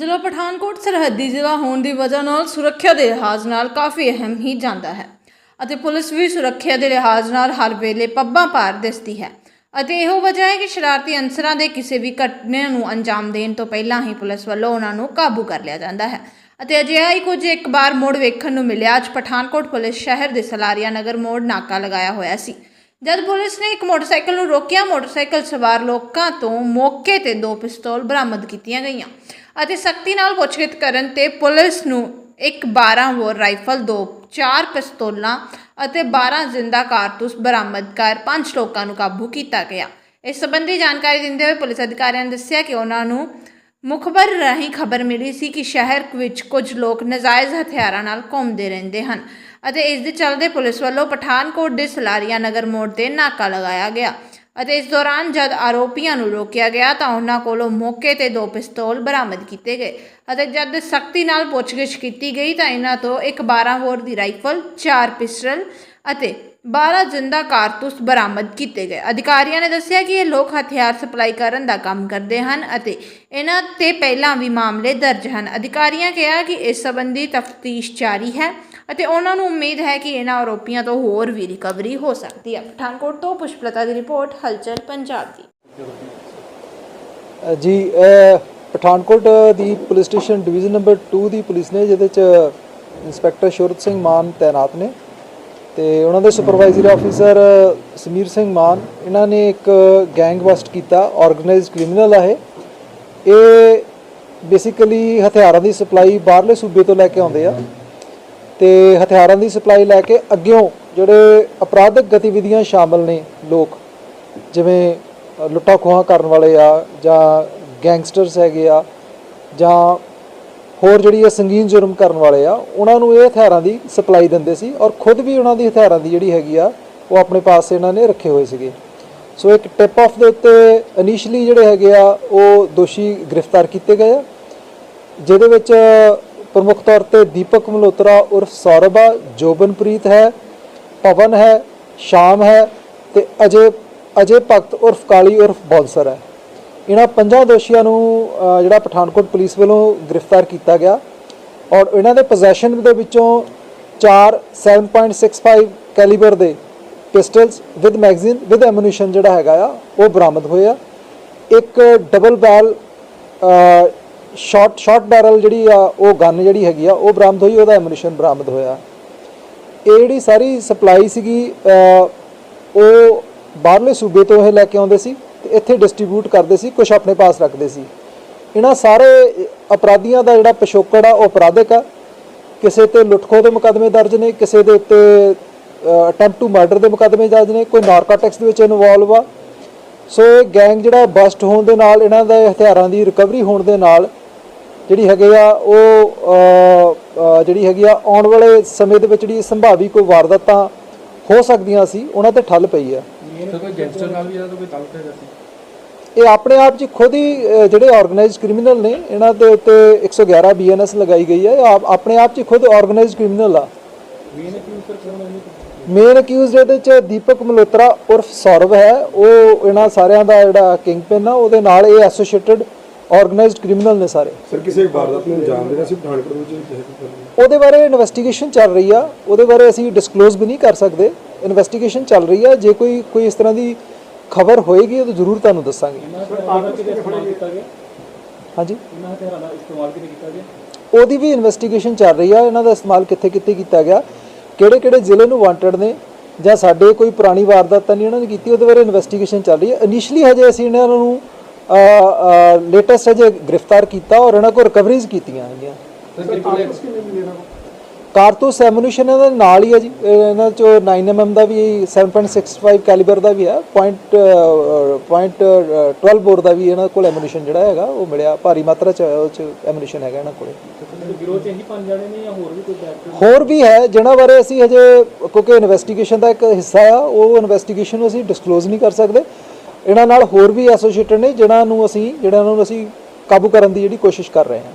ਜ਼ਿਲ੍ਹਾ ਪਠਾਨਕੋਟ ਸਰਹੱਦੀ ਜ਼ਿਲ੍ਹਾ ਹੋਣ ਦੀ ਵਜ੍ਹਾ ਨਾਲ ਸੁਰੱਖਿਆ ਦੇ ਲਿਹਾਜ਼ ਨਾਲ ਕਾਫੀ ਅਹਿਮ ਹੀ ਜਾਂਦਾ ਹੈ ਅਤੇ ਪੁਲਿਸ ਵੀ ਸੁਰੱਖਿਆ ਦੇ ਲਿਹਾਜ਼ ਨਾਲ ਹਰ ਵੇਲੇ ਪੱਬਾਂ ਪਾਰ ਦਿਸਦੀ ਹੈ ਅਤੇ ਇਹੋ ਵਜ੍ਹਾ ਹੈ ਕਿ ਸ਼ਰਾਰਤੀ ਅਨਸਰਾਂ ਦੇ ਕਿਸੇ ਵੀ ਘਟਨਾ ਨੂੰ ਅੰਜਾਮ ਦੇਣ ਤੋਂ ਪਹਿਲਾਂ ਹੀ ਪੁਲਿਸ ਵੱਲੋਂ ਉਹਨਾਂ ਨੂੰ ਕਾਬੂ ਕਰ ਲਿਆ ਜਾਂਦਾ ਹੈ ਅਤੇ ਅਜਿਹਾ ਹੀ ਕੁਝ ਇੱਕ ਵਾਰ ਮੋੜ ਵੇਖਣ ਨੂੰ ਮਿਲਿਆ। ਅੱਜ ਪਠਾਨਕੋਟ ਪੁਲਿਸ ਸ਼ਹਿਰ ਦੇ ਸਲਾਰੀਆ ਨਗਰ ਮੋੜ ਨਾਕਾ ਲਗਾਇਆ ਹੋਇਆ ਸੀ। ਜਦ ਪੁਲਿਸ ਨੇ ਇੱਕ ਮੋਟਰਸਾਈਕਲ ਨੂੰ ਰੋਕਿਆ, ਮੋਟਰਸਾਈਕਲ ਸਵਾਰ ਲੋਕਾਂ ਤੋਂ ਮੌਕੇ ਤੇ ਦੋ ਪਿਸਤੌਲ ਬਰਾਮਦ ਕੀਤੀਆਂ ਗਈਆਂ। ਅਤੇ ਸਖਤੀ ਨਾਲ ਪੁੱਛਗਿੱਛ ਕਰਨ ਤੇ ਪੁਲਿਸ ਨੂੰ ਇੱਕ 12 ਬੋਰ ਰਾਈਫਲ, ਦੋ, ਚਾਰ ਪਿਸਤੌਲਾਂ ਅਤੇ 12 ਜ਼ਿੰਦਾ ਕਾਰਤੂਸ ਬਰਾਮਦ ਕਰ ਪੰਜ ਲੋਕਾਂ ਨੂੰ ਕਾਬੂ ਕੀਤਾ ਗਿਆ। ਇਸ ਸੰਬੰਧੀ ਜਾਣਕਾਰੀ ਦਿੰਦੇ ਹੋਏ ਪੁਲਿਸ ਅਧਿਕਾਰੀਆਂ ਨੇ ਦੱਸਿਆ ਕਿ ਉਹਨਾਂ ਨੂੰ ਮੁਖਬਰ ਰਾਹੀਂ ਖਬਰ ਮਿਲੀ ਸੀ ਕਿ ਸ਼ਹਿਰ ਵਿੱਚ ਕੁਝ ਲੋਕ ਨਜਾਇਜ਼ ਹਥਿਆਰਾਂ ਨਾਲ ਘੁੰਮਦੇ ਰਹਿੰਦੇ ਹਨ ਅਤੇ ਇਸ ਦੇ ਚੱਲਦੇ ਪੁਲਿਸ ਵੱਲੋਂ ਪਠਾਨਕੋਟ ਦੇ ਸਲਾਰੀਆ ਨਗਰ ਮੋੜ ਤੇ ਨਾਕਾ ਲਗਾਇਆ ਗਿਆ। ਅਤੇ ਇਸ ਦੌਰਾਨ ਜਦ ਆਰੋਪੀਆਂ ਨੂੰ ਰੋਕਿਆ ਗਿਆ ਤਾਂ ਉਹਨਾਂ ਕੋਲੋਂ ਮੌਕੇ ਤੇ ਦੋ ਪਿਸਤੌਲ ਬਰਾਮਦ ਕੀਤੇ ਗਏ ਅਤੇ ਜਦ ਸਖਤੀ ਨਾਲ ਪੁੱਛਗਿੱਛ ਕੀਤੀ ਗਈ ਤਾਂ ਇਹਨਾਂ ਤੋਂ ਇੱਕ 12 ਬੋਰ ਦੀ ਰਾਈਫਲ, ਚਾਰ ਪਿਸਟਲ ਅਤੇ 12 ਜਿੰਦਾ ਕਾਰਤੂਸ ਬਰਾਮਦ ਕੀਤੇ ਗਏ। ਅਧਿਕਾਰੀਆਂ ਨੇ ਦੱਸਿਆ ਕਿ ਇਹ ਲੋਕ ਹਥਿਆਰ ਸਪਲਾਈ ਕਰਨ ਦਾ ਕੰਮ ਕਰਦੇ ਹਨ ਅਤੇ ਇਹਨਾਂ ਤੇ ਪਹਿਲਾਂ ਵੀ ਮਾਮਲੇ ਦਰਜ ਹਨ। ਅਧਿਕਾਰੀਆਂ ਕਿਹਾ ਕਿ ਇਸ ਸੰਬੰਧੀ ਤਫਤੀਸ਼ ਜਾਰੀ ਹੈ। ਅਤੇ ਉਹਨਾਂ ਨੂੰ ਉਮੀਦ ਹੈ ਕਿ ਇਹਨਾਂ ਆਰੋਪੀਆਂ ਤੋਂ ਹੋਰ ਵੀ ਰਿਕਵਰੀ ਹੋ ਸਕਦੀ ਹੈ। ਪਠਾਨਕੋਟ ਤੋਂ ਪੁਸ਼ਪਲਤਾ ਦੀ ਰਿਪੋਰਟ, ਹਲਚਲ ਪੰਜਾਬ ਦੀ। ਜੀ ਪਠਾਨਕੋਟ ਦੀ ਪੁਲਿਸ ਸਟੇਸ਼ਨ ਡਿਵੀਜ਼ਨ ਨੰਬਰ 2 ਦੀ ਪੁਲਿਸ ਨੇ, ਜਿਹਦੇ ਚ ਇੰਸਪੈਕਟਰ ਸ਼ੁਰਤ ਸਿੰਘ ਮਾਨ ਤਾਇਨਾਤ ਨੇ ਤੇ ਉਹਨਾਂ ਦੇ ਸੁਪਰਵਾਈਜ਼ਰੀ ਆਫੀਸਰ ਸਮੀਰ ਸਿੰਘ ਮਾਨ, ਇਹਨਾਂ ਨੇ ਇੱਕ ਗੈਂਗ ਬਸਟ ਕੀਤਾ ਆਰਗੇਨਾਈਜ਼ਡ ਕ੍ਰਿਮੀਨਲ ਆ ਇਹ ਬੇਸਿਕਲੀ ਹਥਿਆਰਾਂ ਦੀ ਸਪਲਾਈ ਬਾਹਰਲੇ ਸੂਬੇ ਤੋਂ ਲੈ ਕੇ ਆਉਂਦੇ ਆ। ਤੇ ਹਥਿਆਰਾਂ ਦੀ ਸਪਲਾਈ ਲੈ ਕੇ ਅੱਗਿਓਂ ਜਿਹੜੇ ਅਪਰਾਧਿਕ ਗਤੀਵਿਧੀਆਂ ਸ਼ਾਮਲ ਨੇ ਲੋਕ ਜਿਵੇਂ ਅ, ਲੁੱਟਾਂ ਖੋਹਾਂ ਕਰਨ ਵਾਲੇ ਆ ਜਾਂ ਗੈਂਗਸਟਰਸ ਹੈਗੇ ਆ ਜਾਂ ਹੋਰ ਜਿਹੜੀ ਇਹ ਸੰਗੀਨ ਜੁਰਮ ਕਰਨ ਵਾਲੇ ਆ ਉਹਨਾਂ ਨੂੰ ਇਹ ਹਥਿਆਰਾਂ ਦੀ ਸਪਲਾਈ ਦਿੰਦੇ ਸੀ ਔਰ ਖੁਦ ਵੀ ਉਹਨਾਂ ਦੀ ਹਥਿਆਰਾਂ ਦੀ ਜਿਹੜੀ ਹੈਗੀ ਆ ਉਹ ਆਪਣੇ ਪਾਸ ਇਹਨਾਂ ਨੇ ਰੱਖੇ ਹੋਏ ਸੀਗੇ। ਸੋ ਇੱਕ ਟਿਪ ਆਫ ਦੇ ਉੱਤੇ ਇਨੀਸ਼ੀਅਲੀ ਜਿਹੜੇ ਹੈਗੇ ਆ ਉਹ ਦੋਸ਼ੀ ਗ੍ਰਿਫਤਾਰ ਕੀਤੇ ਗਏ ਆ ਜਿਹਦੇ ਵਿੱਚ ਪ੍ਰਮੁੱਖ ਤੌਰ ਤੇ ਦੀਪਕ ਮਲਹੋਤਰਾ ਉਰਫ ਸੌਰਭ ਆ ਜੋਬਨਪ੍ਰੀਤ ਹੈ, ਪਵਨ ਹੈ, ਸ਼ਾਮ ਹੈ ਤੇ ਅਜੇ ਅਜੇ ਭਗਤ ਉਰਫ ਕਾਲੀ ਉਰਫ ਬੌਂਸਰ ਹੈ। ਇਹਨਾਂ ਪੰਜਾਂ ਦੋਸ਼ੀਆਂ ਨੂੰ ਜਿਹੜਾ ਪਠਾਨਕੋਟ ਪੁਲਿਸ ਵੱਲੋਂ ਗ੍ਰਿਫਤਾਰ ਕੀਤਾ ਗਿਆ ਔਰ ਇਹਨਾਂ ਦੇ ਪੋਜੈਸ਼ਨ ਦੇ ਵਿੱਚੋਂ 4 7.65 ਕੈਲੀਬਰ ਦੇ pistols with magazine with ammunition ਜਿਹੜਾ ਹੈਗਾ ਆ, ਉਹ ਬਰਾਮਦ ਹੋਏ ਆ। ਇੱਕ ਡਬਲ ਬੈਲ ਸ਼ਾਰਟ ਸ਼ਾਰਟ ਬੈਰਲ ਜਿਹੜੀ ਆ, ਉਹ ਗਨ ਜਿਹੜੀ ਹੈਗੀ ਆ, ਉਹ ਬਰਾਮਦ ਹੋਈ, ਉਹਦਾ ਐਮੂਨੀਸ਼ਨ ਬਰਾਮਦ ਹੋਇਆ। ਇਹ ਜਿਹੜੀ ਸਾਰੀ ਸਪਲਾਈ ਸੀਗੀ ਉਹ ਬਾਹਰਲੇ ਸੂਬੇ ਤੋਂ ਇਹ ਲੈ ਕੇ ਆਉਂਦੇ ਸੀ ਤੇ ਇੱਥੇ ਡਿਸਟ੍ਰੀਬਿਊਟ ਕਰਦੇ ਸੀ ਕੁਝ ਆਪਣੇ ਪਾਸ ਰੱਖਦੇ ਸੀ। ਇਹਨਾਂ ਸਾਰੇ ਅਪਰਾਧੀਆਂ ਦਾ ਜਿਹੜਾ ਪਿਛੋਕੜ ਆ, ਉਹ ਅਪਰਾਧਿਕ ਆ। ਕਿਸੇ ਤੇ ਲੁੱਟਖੋ ਦੇ ਮੁਕੱਦਮੇ ਦਰਜ ਨੇ, ਕਿਸੇ ਦੇ ਉੱਤੇ ਅਟੈਂਪਟ ਟੂ ਮਰਡਰ ਦੇ ਮੁਕੱਦਮੇ ਦਰਜ ਨੇ, ਕੋਈ ਨਾਰਕੋਟਿਕਸ ਦੇ ਵਿੱਚ ਇਨਵੋਲਵ ਆ। ਸੋ ਇਹ ਗੈਂਗ ਜਿਹੜਾ ਬਸਟ ਹੋਣ ਦੇ ਨਾਲ, ਇਹਨਾਂ ਦੇ ਹਥਿਆਰਾਂ ਦੀ ਰਿਕਵਰੀ ਹੋਣ ਦੇ ਨਾਲ ਜਿਹੜੀ ਹੈਗੇ ਆ ਉਹ ਜਿਹੜੀ ਹੈਗੀ ਆ ਆਉਣ ਵਾਲੇ ਸਮੇਂ ਦੇ ਵਿੱਚ ਜਿਹੜੀ ਸੰਭਾਵੀ ਕੋਈ ਵਾਰਦਾਤਾਂ ਹੋ ਸਕਦੀਆਂ ਸੀ ਉਹਨਾਂ ਤੇ ਠੱਲ ਪਈ ਆ ਸਰ ਕੋਈ ਗੈਂਗਸਟਰ ਨਾਲ ਵੀ ਇਹਦਾ ਕੋਈ ਤਾਲੁਕ ਹੈਗਾ ਸੀ? ਇਹ ਆਪਣੇ ਆਪ 'ਚ ਖੁਦ ਹੀ ਜਿਹੜੇ ਆਰਗੇਨਾਈਜ਼ਡ ਕ੍ਰਿਮੀਨਲ ਨੇ ਇਹਨਾਂ ਦੇ ਉੱਤੇ 111 ਬੀਐਨਐਸ ਲਗਾਈ ਗਈ ਹੈ। ਆਪ- ਆਪਣੇ ਆਪ 'ਚ ਖੁਦ ਆਰਗੇਨਾਈਜ਼ਡ ਕ੍ਰਿਮੀਨਲ ਆ। ਮੇਨ ਅਕਿਊਜ਼ਡ ਇਹਦੇ 'ਚ ਦੀਪਕ ਮਲਹੋਤਰਾ ਉਰਫ ਸੌਰਵ ਹੈ। ਉਹ ਇਹਨਾਂ ਸਾਰਿਆਂ ਦਾ ਜਿਹੜਾ ਕਿੰਗ ਪਿਨ ਆ ਉਹਦੇ ਨਾਲ ਇਹ ਐਸੋਸੀਏਟਡ ਆਰਗੇਨਾਈਜ਼ਡ ਕ੍ਰਿਮੀਨਲ ਨੇ ਸਾਰੇ। ਸਰ ਕਿਸੇ ਵਾਰਦਾਤ ਨੂੰ ਅੰਜਾਮ ਦੇਣਾ ਸੀ ਪਠਾਨਕੋਟ ਵਿੱਚ ਉਹਦੇ ਬਾਰੇ ਇਨਵੈਸਟੀਗੇਸ਼ਨ ਚੱਲ ਰਹੀ ਆ। ਉਹਦੇ ਬਾਰੇ ਅਸੀਂ ਡਿਸਕਲੋਜ਼ ਵੀ ਨਹੀਂ ਕਰ ਸਕਦੇ। ਇਨਵੈਸਟੀਗੇਸ਼ਨ ਚੱਲ ਰਹੀ ਆ। ਜੇ ਕੋਈ ਕੋਈ ਇਸ ਤਰ੍ਹਾਂ ਦੀ ਖਬਰ ਹੋਏਗੀ ਤਾਂ ਜ਼ਰੂਰ ਤੁਹਾਨੂੰ ਦੱਸਾਂਗੇ। ਹਾਂਜੀ? ਉਹਦੀ ਵੀ ਇਨਵੈਸਟੀਗੇਸ਼ਨ ਚੱਲ ਰਹੀ ਆ। ਇਹਨਾਂ ਦਾ ਇਸਤੇਮਾਲ ਕਿੱਥੇ ਕਿੱਥੇ ਕੀਤਾ ਗਿਆ? ਕਿਹੜੇ ਕਿਹੜੇ ਜ਼ਿਲ੍ਹੇ ਨੂੰ ਵਾਂਟਡ ਨੇ? ਜਾਂ ਸਾਡੇ ਕੋਈ ਪੁਰਾਣੀ ਵਾਰਦਾਤ ਤਾਂ ਨਹੀਂ ਇਹਨਾਂ ਨੇ ਕੀਤੀ? ਉਹਦੇ ਬਾਰੇ ਇਨਵੈਸਟੀਗੇਸ਼ਨ ਚੱਲ ਰਹੀ ਹੈ ਇਨੀਸ਼ੀਅਲੀ ਹਜੇ ਅਸੀਂ ਇਹਨਾਂ ਨੂੰ ਲੇਟੈਸਟ ਹਜੇ ਗ੍ਰਿਫਤਾਰ ਕੀਤਾ ਔਰ ਇਹਨਾਂ ਕੋਲ ਰਿਕਵਰੀਜ਼ ਕੀਤੀਆਂ ਹੈਗੀਆਂ। ਕਾਰਤੂਸ ਐਮੂਨੀਸ਼ਨ ਇਹਦੇ ਨਾਲ ਹੀ ਹੈ ਜੀ। ਇਹ ਇਹਨਾਂ ਚੋਂ 9mm ਦਾ ਵੀ 7.65 ਕੈਲੀਬਰ ਦਾ ਵੀ ਹੈ। ਪੁਆਇੰਟ ਪੁਆਇੰਟ 12 ਬੋਰ ਦਾ ਵੀ ਇਹਨਾਂ ਕੋਲ ਐਮੂਨੀਸ਼ਨ ਜਿਹੜਾ ਹੈਗਾ ਉਹ ਮਿਲਿਆ। ਭਾਰੀ ਮਾਤਰਾ ਚ ਉਹ ਚ ਐਮੂਨੀਸ਼ਨ ਹੈਗਾ ਇਹਨਾਂ ਕੋਲੇ। ਗਿਰੋਹ ਚ ਇਹੀ ਪੰਜ ਜਾਣੇ ਨੇ ਜਾਂ ਹੋਰ ਵੀ ਕੋਈ ਬੈਕ ਹੋਰ ਵੀ ਹੈ ਜਿਨ੍ਹਾਂ ਬਾਰੇ ਅਸੀਂ ਹਜੇ ਕਿਉਂਕਿ ਇਨਵੈਸਟੀਗੇਸ਼ਨ ਦਾ ਇੱਕ ਹਿੱਸਾ ਆ ਉਹ ਇਨਵੈਸਟੀਗੇਸ਼ਨ ਨੂੰ ਅਸੀਂ ਡਿਸਕਲੋਜ਼ ਨਹੀਂ ਕਰ ਸਕਦੇ। ਇਹਨਾਂ ਨਾਲ ਹੋਰ ਵੀ ਐਸੋਸੀਏਟਡ ਨੇ, ਜਿਨ੍ਹਾਂ ਨੂੰ ਅਸੀਂ ਜਿਹੜਾ ਨੂੰ ਅਸੀਂ ਕਾਬੂ ਕਰਨ ਦੀ ਜਿਹੜੀ ਕੋਸ਼ਿਸ਼ ਕਰ ਰਹੇ ਹਾਂ।